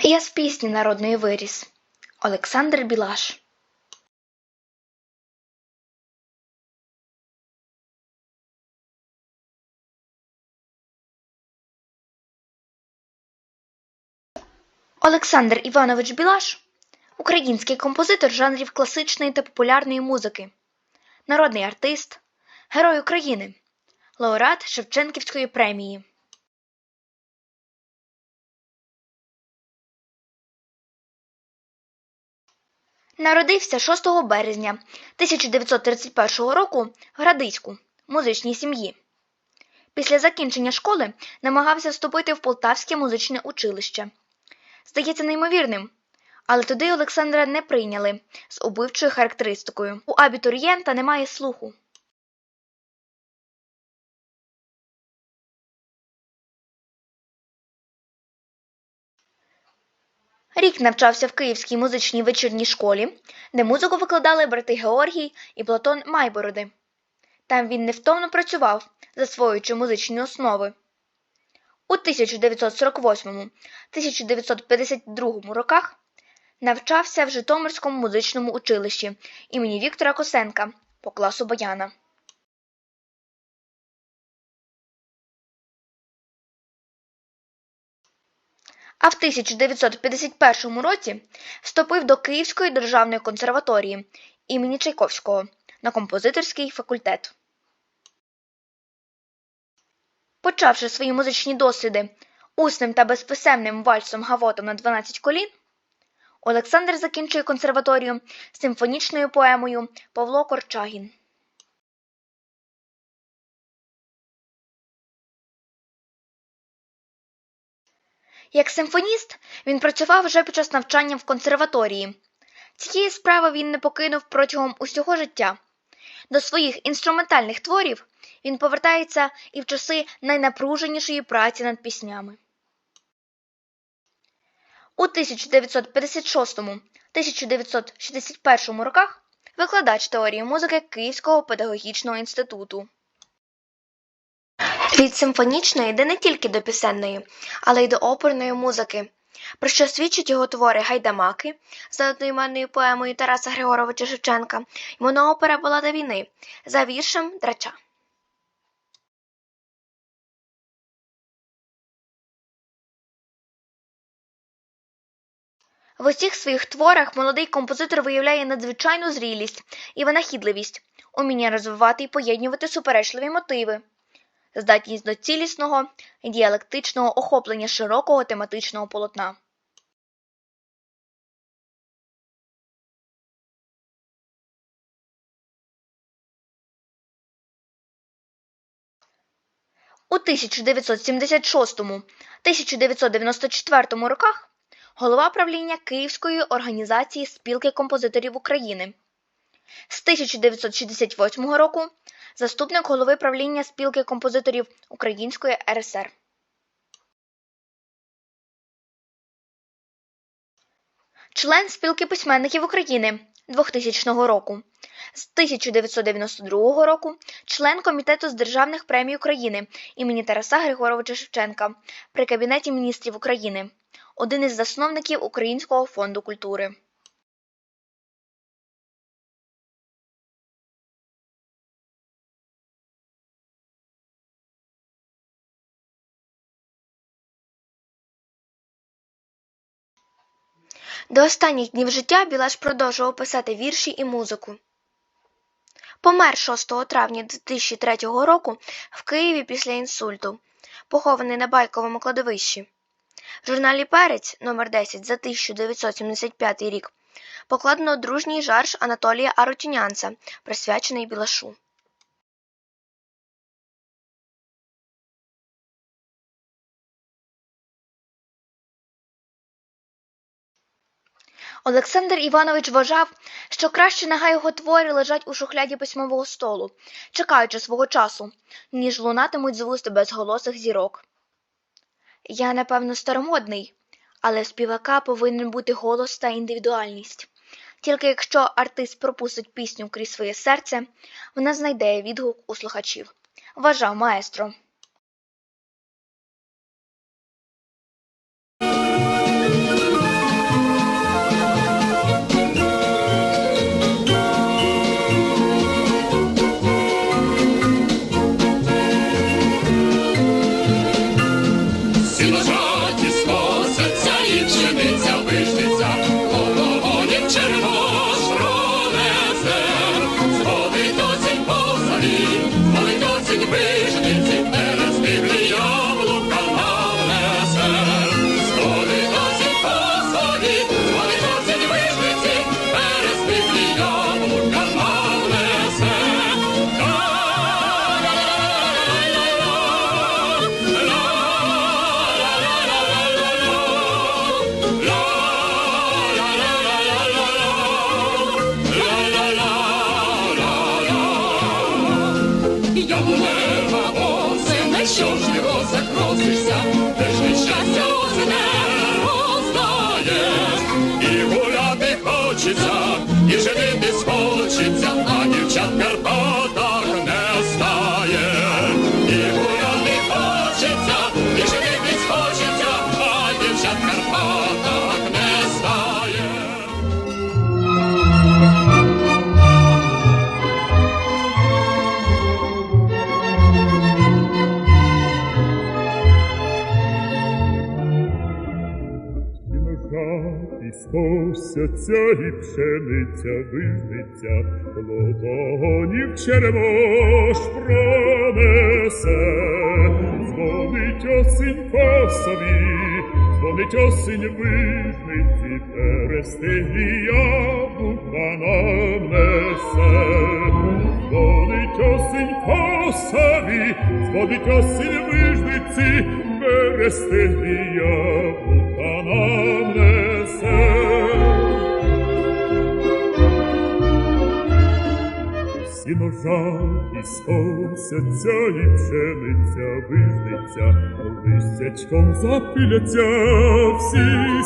Я з пісні народної виріс. Олександр Білаш. Олександр Іванович Білаш український композитор жанрів класичної та популярної музики, народний артист, Герой України, лауреат Шевченківської премії. Народився 6 березня 1931 року в Градиську, музичній сім'ї. Після закінчення школи намагався вступити в Полтавське музичне училище. Здається неймовірним, але туди Олександра не прийняли з убивчою характеристикою. У абітурієнта немає слуху. Рік навчався в Київській музичній вечірній школі, де музику викладали брати Георгій і Платон Майбороди. Там він невтомно працював, засвоюючи музичні основи. У 1948-1952 роках навчався в Житомирському музичному училищі імені Віктора Косенка по класу баяна. А в 1951 році вступив до Київської державної консерваторії імені Чайковського на композиторський факультет. Почавши свої музичні досліди усним та безписемним вальсом гавотом на 12 колін, Олександр закінчує консерваторію симфонічною поемою Павло Корчагін. Як симфоніст він працював вже під час навчання в консерваторії. Цієї справи він не покинув протягом усього життя. До своїх інструментальних творів він повертається і в часи найнапруженішої праці над піснями. У 1956-1961 роках викладач теорії музики Київського педагогічного інституту. Від симфонічної йде не тільки до пісенної, але й до оперної музики, про що свідчать його твори Гайдамаки за одноіменною поемою Тараса Григоровича Шевченка. І моноопера Балада війни. За віршем Драча. В усіх своїх творах молодий композитор виявляє надзвичайну зрілість і винахідливість, уміння розвивати і поєднувати суперечливі мотиви, здатність до цілісного діалектичного охоплення широкого тематичного полотна. У 1976-1994 роках голова правління Київської організації спілки композиторів України. З 1968 року заступник голови правління спілки композиторів Української РСР. Член спілки письменників України 2000 року. З 1992 року член Комітету з державних премій України імені Тараса Григоровича Шевченка при Кабінеті міністрів України, один із засновників Українського фонду культури. До останніх днів життя Білаш продовжував писати вірші і музику. Помер 6 травня 2003 року в Києві після інсульту, похований на байковому кладовищі. В журналі Перець номер 10 за 1975 рік покладено дружній жарж Анатолія Арутюнянца, присвячений Білашу. Олександр Іванович вважав, що краще нехай його твори лежать у шухляді письмового столу, чекаючи свого часу, ніж лунатимуть з вуст безголосих зірок. Я, напевно, старомодний, але співака повинен бути голос та індивідуальність. Тільки якщо артист пропустить пісню крізь своє серце, вона знайде відгук у слухачів. Вважав маестро. що булева, о, земле, що ж скосяться, і пшениця вижнеться, плодонів черемош пронесе, дзвонить осінь косові, дзвонить осінь вижниці, перестиглі яблука нам несе. Дзвонить осінь косові, дзвонить осінь вижниці, перестиглі яблука ножа і скосяться, і пшениця вижниця, листячком запиляться всі